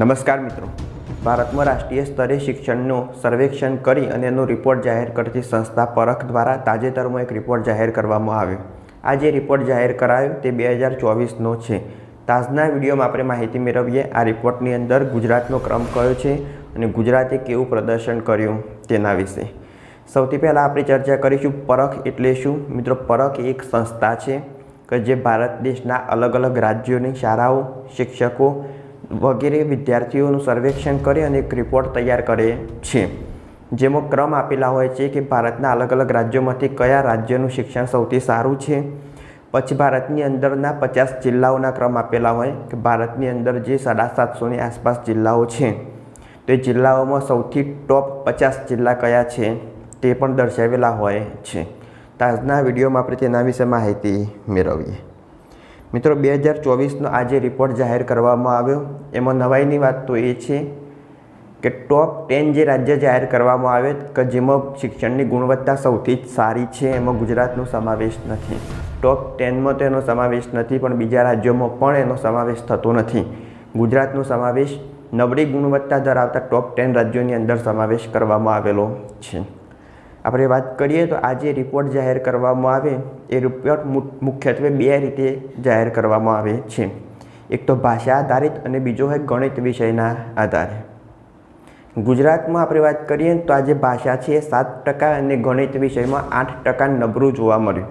નમસ્કાર મિત્રો. ભારતમાં રાષ્ટ્રીય સ્તરે શિક્ષણનું સર્વેક્ષણ કરી અને એનો રિપોર્ટ જાહેર કરતી સંસ્થા પરખ દ્વારા તાજેતરમાં એક રિપોર્ટ જાહેર કરવામાં આવ્યો. આ જે રિપોર્ટ જાહેર કરાયો તે બે હજાર ચોવીસનો છે. તાજના વિડીયોમાં આપણે માહિતી મેળવીએ, આ રિપોર્ટની અંદર ગુજરાતનો ક્રમ કયો છે અને ગુજરાતે કેવું પ્રદર્શન કર્યું તેના વિશે. સૌથી પહેલાં આપણે ચર્ચા કરીશું પરખ એટલે શું? મિત્રો, પરખ એક સંસ્થા છે કે જે ભારત દેશના અલગ અલગ રાજ્યોની શાળાઓ, શિક્ષકો વગેરે વિદ્યાર્થીઓનું સર્વેક્ષણ કરે અને એક રિપોર્ટ તૈયાર કરે છે. જેમાં ક્રમ આપેલા હોય છે કે ભારતના અલગ અલગ રાજ્યોમાંથી કયા રાજ્યનું શિક્ષણ સૌથી સારું છે. પછી ભારતની અંદરના પચાસ જિલ્લાઓના ક્રમ આપેલા હોય કે ભારતની અંદર જે સાડા સાતસોની આસપાસ જિલ્લાઓ છે. તે જિલ્લાઓમાં સૌથી ટોપ પચાસ જિલ્લા કયા છે તે પણ દર્શાવેલા હોય છે. તો આજના વિડીયોમાં આપણે તેના વિશે માહિતી મેળવીએ. મિત્રો, બે હજાર ચોવીસનો આ જે રિપોર્ટ જાહેર કરવામાં આવ્યો. એમાં નવાઈની વાત તો એ છે કે ટોપ ટેન જે રાજ્ય જાહેર કરવામાં આવે કે જેમાં શિક્ષણની ગુણવત્તા સૌથી જ સારી છે, એમાં ગુજરાતનો સમાવેશ નથી. ટોપ ટેનમાં તો એનો સમાવેશ નથી, પણ બીજા રાજ્યોમાં પણ એનો સમાવેશ થતો નથી. ગુજરાતનો સમાવેશ નબળી ગુણવત્તા ધરાવતા ટોપ ટેન રાજ્યોની અંદર સમાવેશ કરવામાં આવેલો છે. આપણે વાત કરીએ તો આ જે રિપોર્ટ જાહેર કરવામાં આવે, એ રિપોર્ટ મુખ્યત્વે બે રીતે જાહેર કરવામાં આવે છે. એક તો ભાષા આધારિત અને બીજો હોય ગણિત વિષયના આધારે. ગુજરાતમાં આપણે વાત કરીએ તો આજે ભાષા છે એ સાત ટકા અને ગણિત વિષયમાં આઠ ટકા નબળું જોવા મળ્યું.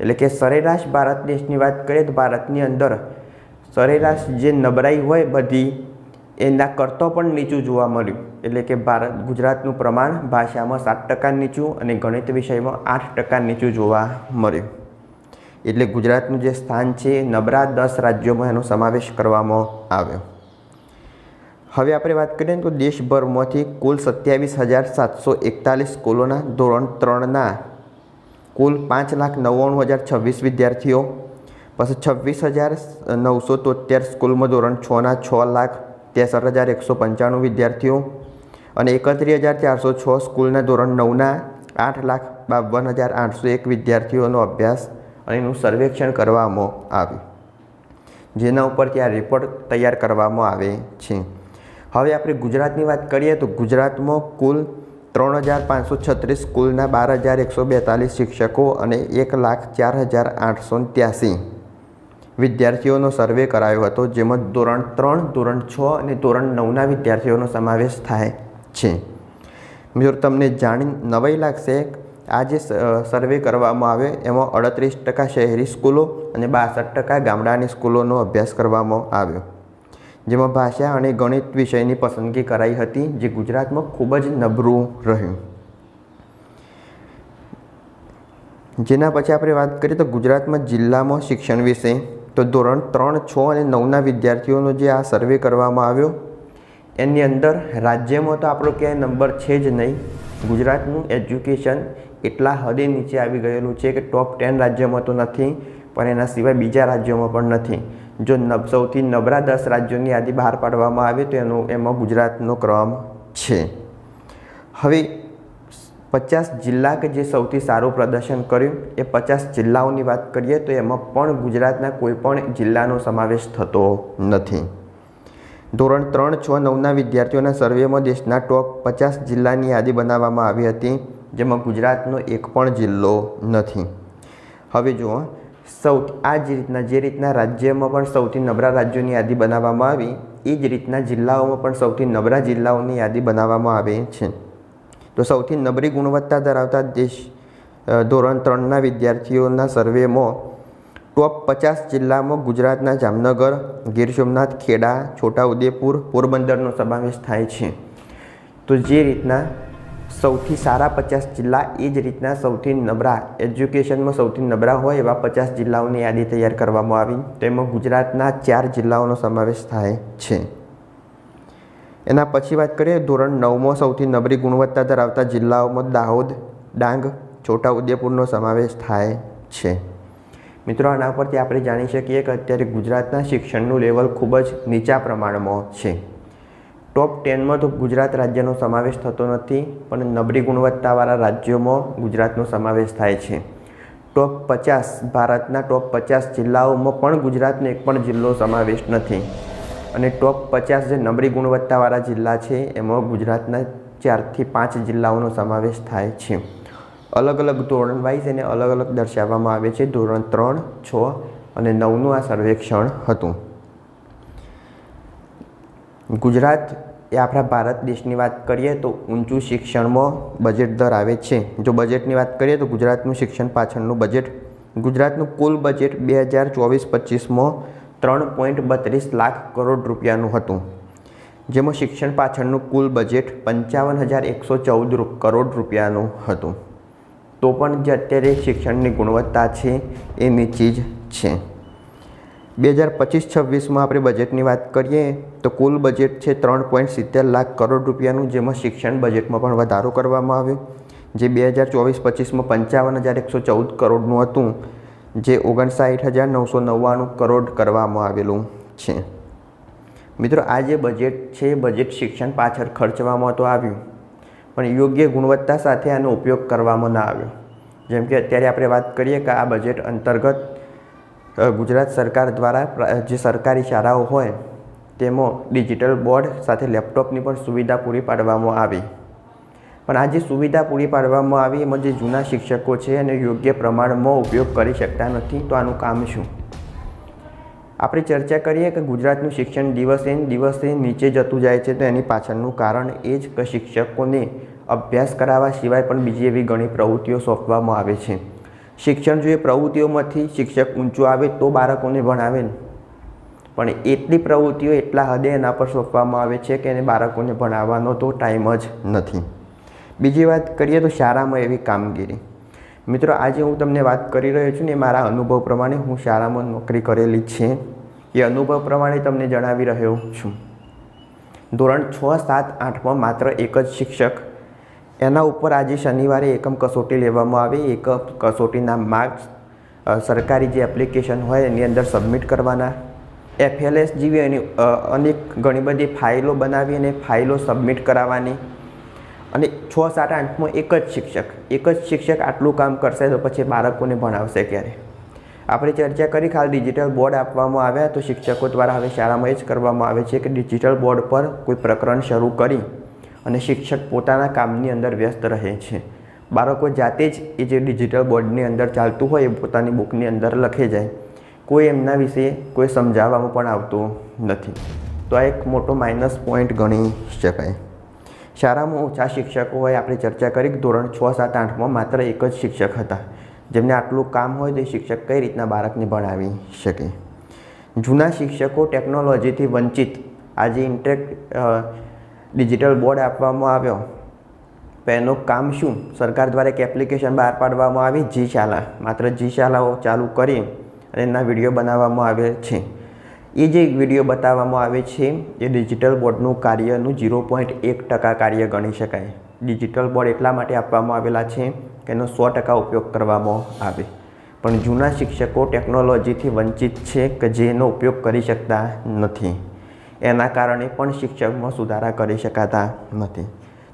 એટલે કે સરેરાશ ભારત દેશની વાત કરીએ તો ભારતની અંદર સરેરાશ જે નબળાઈ હોય બધી એના કરતો પણ નીચું જોવા મળ્યું. એટલે કે ભારત ગુજરાતનું પ્રમાણ ભાષામાં સાત ટકા નીચું અને ગણિત વિષયમાં આઠ ટકા નીચું જોવા મળ્યું. એટલે ગુજરાતનું જે સ્થાન છે, નબળા દસ રાજ્યોમાં એનો સમાવેશ કરવામાં આવ્યો. હવે આપણે વાત કરીએ તો દેશભરમાંથી કુલ સત્યાવીસ હજાર સાતસો એકતાલીસ સ્કૂલોના ધોરણ ત્રણના કુલ પાંચ લાખ નવ્વાણું હજાર છવ્વીસ વિદ્યાર્થીઓ, પછી છવ્વીસ હજાર નવસો તોતેર સ્કૂલમાં ધોરણ છના છ લાખ ત્રેસઠ હજાર એકસો પંચાણું વિદ્યાર્થીઓ અને એકત્રીસ હજાર ચારસો છ સ્કૂલના ધોરણ નવના આઠ લાખ બાવન હજાર આઠસો એક વિદ્યાર્થીઓનો અભ્યાસ અને એનું સર્વેક્ષણ કરવામાં આવ્યું. જેના ઉપરથી આ રિપોર્ટ તૈયાર કરવામાં આવે છે. હવે આપણે ગુજરાતની વાત કરીએ તો ગુજરાતમાં કુલ ત્રણ હજાર પાંચસો છત્રીસ સ્કૂલના બાર હજાર એકસો બેતાલીસ શિક્ષકો અને એક લાખ ચાર હજાર આઠસો ત્યાસી વિદ્યાર્થીઓનો સર્વે કરાયો હતો, જેમાં ધોરણ ત્રણ, ધોરણ છ અને ધોરણ નવના વિદ્યાર્થીઓનો સમાવેશ થાય છે. મિત્રો, તમને જાણી નવાઈ લાગશે આ જે સર્વે કરવામાં આવે, એમાં અડત્રીસ ટકા શહેરી સ્કૂલો અને બાસઠ ટકા ગામડાની સ્કૂલોનો અભ્યાસ કરવામાં આવ્યો. જેમાં ભાષા અને ગણિત વિષયની પસંદગી કરાઈ હતી, જે ગુજરાતમાં ખૂબ જ નબળું રહ્યું. જેના પછી આપણે વાત કરીએ તો ગુજરાતમાં જિલ્લામાં શિક્ષણ વિશે. તો ધોરણ ત્રણ, છ અને નવના વિદ્યાર્થીઓનો જે આ સર્વે કરવામાં આવ્યો, એની અંદર રાજ્યમાં તો આપણો ક્યાંય નંબર છે જ નહીં, ગુજરાતનું એજ્યુકેશન એટલા હદે નીચે આવી ગયેલું છે કે ટોપ ટેન રાજ્યોમાં તો નથી, પણ એના સિવાય બીજા રાજ્યોમાં પણ નથી. જો નબ સૌથી નબળા દસ રાજ્યોની યાદી બહાર પાડવામાં આવે તો એનો, એમાં ગુજરાતનો ક્રમ છે. હવે પચાસ જિલ્લા કે જે સૌથી સારું પ્રદર્શન કર્યું, એ પચાસ જિલ્લાઓની વાત કરીએ તો એમાં પણ ગુજરાતના કોઈ પણ જિલ્લાનો સમાવેશ થતો નથી. ધોરણ ત્રણ છ નવના વિદ્યાર્થીઓના સર્વેમાં દેશના ટોપ પચાસ જિલ્લાની યાદી બનાવવામાં આવી હતી, જેમાં ગુજરાતનો એક પણ જિલ્લો નથી. હવે જુઓ, સૌ આ જ રીતના જે રીતના રાજ્યમાં પણ સૌથી નબળા રાજ્યોની યાદી બનાવવામાં આવી, એ જ રીતના જિલ્લાઓમાં પણ સૌથી નબળા જિલ્લાઓની યાદી બનાવવામાં આવે છે. તો સૌથી નબળી ગુણવત્તા ધરાવતા દેશ ધોરણ ત્રણના વિદ્યાર્થીઓના સર્વેમાં ટોપ પચાસ જિલ્લામાં ગુજરાતના જામનગર, ગીર સોમનાથ, ખેડા, છોટાઉદેપુર, પોરબંદરનો સમાવેશ થાય છે. તો જે રીતના સૌથી સારા પચાસ જિલ્લા એ જ રીતના સૌથી નબળા એજ્યુકેશનમાં સૌથી નબળા હોય એવા પચાસ જિલ્લાઓની યાદી તૈયાર કરવામાં આવી. તેમાં ગુજરાતના ચાર જિલ્લાઓનો સમાવેશ થાય છે. એના પછી વાત કરીએ, ધોરણ નવમો સૌથી નબળી ગુણવત્તા ધરાવતા જિલ્લાઓમાં દાહોદ, ડાંગ, છોટાઉદેપુરનો સમાવેશ થાય છે. મિત્રો, આના પરથી આપણે જાણી શકીએ કે અત્યારે ગુજરાતના શિક્ષણનું લેવલ ખૂબ જ નીચા પ્રમાણમાં છે. ટોપ ટેનમાં તો ગુજરાત રાજ્યનો સમાવેશ થતો નથી, પણ નબળી ગુણવત્તાવાળા રાજ્યોમાં ગુજરાતનો સમાવેશ થાય છે. ટોપ પચાસ ભારતના ટોપ પચાસ જિલ્લાઓમાં પણ ગુજરાતનો એક પણ જિલ્લો સમાવેશ નથી. અને ટોપ પચાસ જે નબળી ગુણવત્તાવાળા જિલ્લા છે, એમાં ગુજરાતના ચારથી પાંચ જિલ્લાઓનો સમાવેશ થાય છે. અલગ અલગ ધોરણ વાઇઝ એને અલગ અલગ દર્શાવવામાં આવે છે. ધોરણ ત્રણ, છ અને નવનું આ સર્વેક્ષણ હતું. ગુજરાત એ આપણા ભારત દેશની વાત કરીએ તો ઊંચું શિક્ષણમાં બજેટ ધરાવે છે. જો બજેટની વાત કરીએ તો ગુજરાતનું શિક્ષણ પાછળનું બજેટ ગુજરાતનું કુલ બજેટ બે હજાર ચોવીસ પચીસમાં ત્રણ પોઈન્ટ બત્રીસ લાખ કરોડ રૂપિયાનું હતું, જેમાં શિક્ષણ પાછળનું કુલ બજેટ પંચાવન હજાર એકસો ચૌદ કરોડ રૂપિયાનું હતું. તો પણ જે અત્યારે શિક્ષણની ગુણવત્તા છે, એ નીચી જ છે. બે હજાર પચીસ છવ્વીસમાં આપણે બજેટની વાત કરીએ, તો કુલ બજેટ છે ત્રણ પોઈન્ટ સિત્તેર લાખ કરોડ રૂપિયાનું, જેમાં શિક્ષણ બજેટમાં પણ વધારો કરવામાં આવ્યો, જે બે હજાર ચોવીસ પચીસમાં પંચાવન હજાર એકસો ચૌદ કરોડનું હતું. જે ઓગણસાઠ હજાર નવસો નવ્વાણું કરોડ કરવામાં આવેલું છે. મિત્રો, આ જે બજેટ છે બજેટ શિક્ષણ પાછળ ખર્ચવામાં તો આવ્યું, પણ યોગ્ય ગુણવત્તા સાથે આનો ઉપયોગ કરવામાં ના આવ્યો. જેમ કે અત્યારે આપણે વાત કરીએ કે આ બજેટ અંતર્ગત ગુજરાત સરકાર દ્વારા જે સરકારી શાળાઓ હોય, તેમાં ડિજિટલ બોર્ડ સાથે લેપટોપની પણ સુવિધા પૂરી પાડવામાં આવી. પણ આ જે સુવિધા પૂરી પાડવામાં આવી એમાં જે જૂના શિક્ષકો છે અને યોગ્ય પ્રમાણમાં ઉપયોગ કરી શકતા નથી, તો આનું કામ શું? આપણે ચર્ચા કરીએ કે ગુજરાતનું શિક્ષણ દિવસે દિવસે નીચે જતું જાય છે, તો એની પાછળનું કારણ એ જ કે શિક્ષકોને અભ્યાસ કરાવવા સિવાય પણ બીજી એવી ઘણી પ્રવૃત્તિઓ સોંપવામાં આવે છે. શિક્ષણ જો એ પ્રવૃત્તિઓમાંથી શિક્ષક ઊંચું આવે તો બાળકોને ભણાવે પણ એટલી પ્રવૃત્તિઓ એટલા હદે એના પર સોંપવામાં આવે છે કે એને બાળકોને ભણાવવાનો તો ટાઈમ જ નથી. બીજી વાત કરીએ તો શાળામાં એવી કામગીરી. મિત્રો, આજે હું તમને વાત કરી રહ્યો છું ને મારા અનુભવ પ્રમાણે હું શાળામાં નોકરી કરેલી છે. એ અનુભવ પ્રમાણે તમને જણાવી રહ્યો છું. ધોરણ છ, સાત, આઠમાં માત્ર એક જ શિક્ષક. એના ઉપર આજે શનિવારે એકમ કસોટી લેવામાં આવે. એકમ કસોટીના માર્ક્સ સરકારી જે એપ્લિકેશન હોય એની અંદર સબમિટ કરવાના. એફએલએસ જેવી અનેક ઘણી બધી ફાઇલો બનાવી અને ફાઇલો સબમિટ કરાવવાની. અને છ સાત આઠમાં એક જ શિક્ષક, એક જ શિક્ષક આટલું કામ કરશે તો પછી બાળકોને ભણાવશે ક્યારે? આપણે ચર્ચા કરી ખાલી ડિજિટલ બોર્ડ આપવામાં આવ્યા તો શિક્ષકો દ્વારા હવે શાળામાં એ જ કરવામાં આવે છે કે ડિજિટલ બોર્ડ પર કોઈ પ્રકરણ શરૂ કરી અને શિક્ષક પોતાના કામની અંદર વ્યસ્ત રહે છે. બાળકો જાતે જ એ જે ડિજિટલ બોર્ડની અંદર ચાલતું હોય એ પોતાની બુકની અંદર લખે જાય. કોઈ એમના વિશે કોઈ સમજાવવામાં પણ આવતું નથી. તો આ એક મોટો માઇનસ પોઈન્ટ ગણી શકાય. શાળામાં ઓછા શિક્ષકો હોય આપણે ચર્ચા કરી ધોરણ છ, સાત, આઠમાં માત્ર એક જ શિક્ષક હતા. જેમને આટલું કામ હોય તો શિક્ષક કઈ રીતના બાળકને ભણાવી શકે? જૂના શિક્ષકો ટેકનોલોજીથી વંચિત. આજે ઇન્ટેક ડિજિટલ બોર્ડ આપવામાં આવ્યો. એનું કામ શું? સરકાર દ્વારા એક એપ્લિકેશન બહાર પાડવામાં આવી, જી શાળા. માત્ર જી શાળાઓ ચાલુ કરી અને એના વીડિયો બનાવવામાં આવે છે. એ જે વીડિયો બતાવવામાં આવે છે એ ડિજિટલ બોર્ડનું કાર્યનું ઝીરો પોઈન્ટ એક ટકા કાર્ય ગણી શકાય. ડિજિટલ બોર્ડ એટલા માટે આપવામાં આવેલા છે કે એનો સો ટકા ઉપયોગ કરવામાં આવે. પણ જૂના શિક્ષકો ટેકનોલોજીથી વંચિત છે કે જેનો ઉપયોગ કરી શકતા નથી. એના કારણે પણ શિક્ષકમાં સુધારા કરી શકાતા નથી.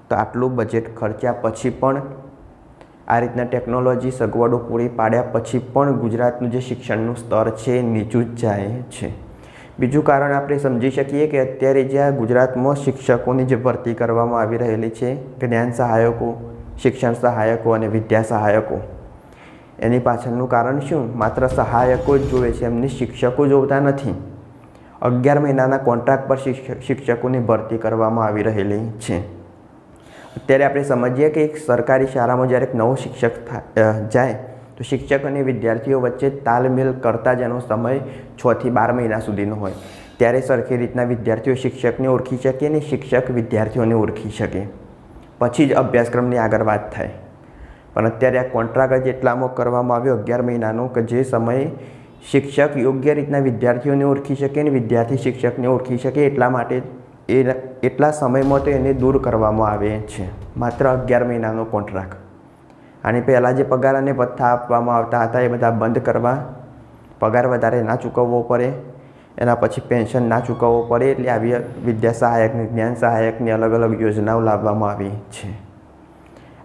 તો આટલું બજેટ ખર્ચ્યા પછી પણ આ રીતના ટેકનોલોજી સગવડો પૂરી પાડ્યા પછી પણ ગુજરાતનું જે શિક્ષણનું સ્તર છે નીચું જ જાય છે. બીજું કારણ આપણે સમજી શકીએ કે અત્યારે જ્યાં ગુજરાતમાં શિક્ષકોની જે ભરતી કરવામાં આવી રહેલી છે, જ્ઞાન સહાયકો, શિક્ષણ સહાયકો અને વિદ્યા સહાયકો, એની પાછળનું કારણ શું? માત્ર સહાયકો જ જોવે છે, એમની શિક્ષકો જોતા નથી. અગિયાર મહિનાના કોન્ટ્રાક્ટ પર શિક્ષકોની ભરતી કરવામાં આવી રહેલી છે. અત્યારે આપણે સમજીએ કે એક સરકારી શાળામાં જ્યારે એક નવો શિક્ષક જાય તો શિક્ષક અને વિદ્યાર્થીઓ વચ્ચે તાલમેલ કરતા જ એનો સમય છથી બાર મહિના સુધીનો હોય. ત્યારે સરખી રીતના વિદ્યાર્થીઓ શિક્ષકને ઓળખી શકે અને શિક્ષક વિદ્યાર્થીઓને ઓળખી શકે. પછી જ અભ્યાસક્રમની આગળ વાત થાય. પણ અત્યારે આ કોન્ટ્રાક્ટ જ એટલામાં કરવામાં આવ્યો અગિયાર મહિનાનો કે જે સમયે શિક્ષક યોગ્ય રીતના વિદ્યાર્થીઓને ઓળખી શકે અને વિદ્યાર્થી શિક્ષકને ઓળખી શકે એટલા માટે એ એટલા સમયમાં તો એને દૂર કરવામાં આવે છે. માત્ર અગિયાર મહિનાનો કોન્ટ્રાક્ટ. આની પહેલાં જે પગાર અને ભથ્થા આપવામાં આવતા હતા એ બધા બંધ કરવા. પગાર વધારે ના ચૂકવવો પડે, એના પછી પેન્શન ના ચૂકવવો પડે એટલે આવી વિદ્યા સહાયકની જ્ઞાન સહાયકની અલગ અલગ યોજનાઓ લાવવામાં આવી છે.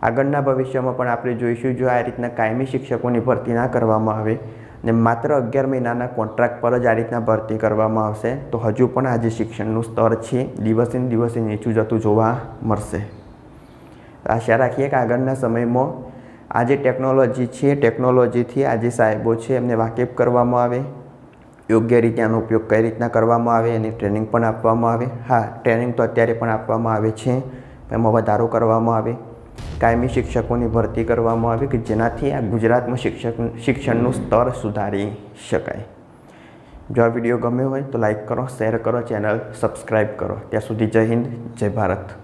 આગળના ભવિષ્યમાં પણ આપણે જોઈશું જો આ રીતના કાયમી શિક્ષકોની ભરતી ના કરવામાં આવે ને માત્ર અગિયાર મહિનાના કોન્ટ્રાક્ટ પર જ આ રીતના ભરતી કરવામાં આવશે, તો હજુ પણ આજે શિક્ષણનું સ્તર છે. દિવસે ને દિવસે નીચું જતું જોવા મળશે. આશા રાખીએ કે આગળના સમયમાં આ જે ટેકનોલોજી છે, ટેકનોલોજીથી આ જે સાહેબો છે, એમને વાકેફ કરવામાં આવે. યોગ્ય રીતે આનો ઉપયોગ કઈ રીતના કરવામાં આવે, એની ટ્રેનિંગ પણ આપવામાં આવે. હા, ટ્રેનિંગ તો અત્યારે પણ આપવામાં આવે છે. એમાં વધારો કરવામાં આવે. કાયમી શિક્ષકોની ભરતી કરવામાં આવે કે જેનાથી આ ગુજરાતમાં શિક્ષક, શિક્ષણનું સ્તર સુધારી શકાય. જો આ વીડિયો ગમ્યો હોય તો લાઈક કરો, શેર કરો, ચેનલ સબસ્ક્રાઈબ કરો. ત્યાં સુધી જય હિન્દ, જય ભારત.